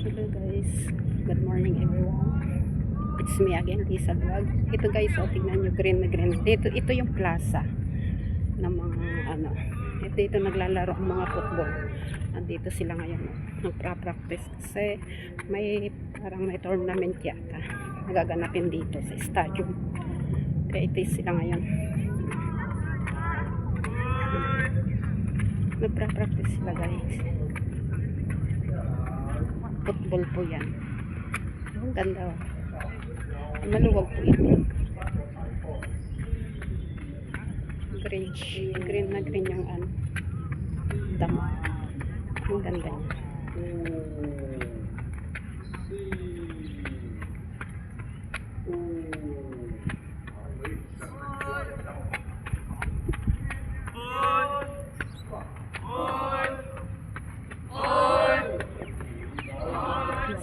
Hello guys, good morning everyone. It's me again, Lisa Vlog. Ito guys, oh, tingnan nyo, green na green. Ito, ito yung plaza ng mga ano. Ito, ito naglalaro ang mga football. Nandito sila ngayon. Oh, nagpra-practice kasi may parang may tournament yata. Nagaganapin dito sa stadium. Kaya ito sila ngayon. Nagpra-practice sila guys football po yan. Ang ganda. oh. Maluwag po ito. Green. Green na green yung ano. Damo. Ang ganda niya. Ang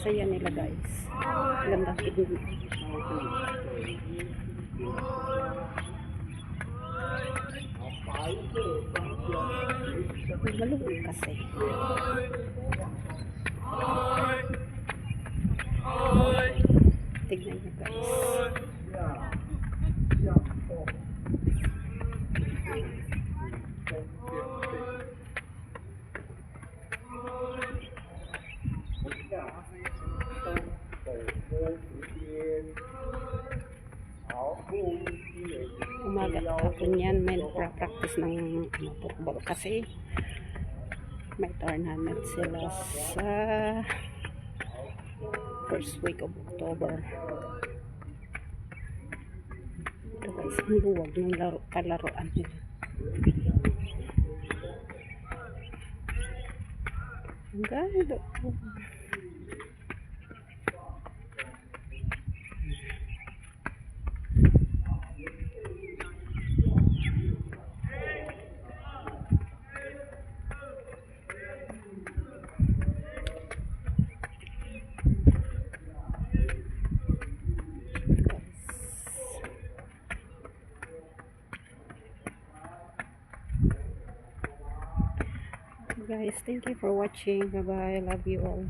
saya nila guys. Ganda tignan. Maluwag kasi. Tignan nyo guys. Umaga hapon yan may nagpa-practice ng ano, football. Kasi may tournament sila sa first week of October. Ito guys ang luwag ng laro, kalaroan nila. Ang guys. Thank you for watching. Bye bye love you all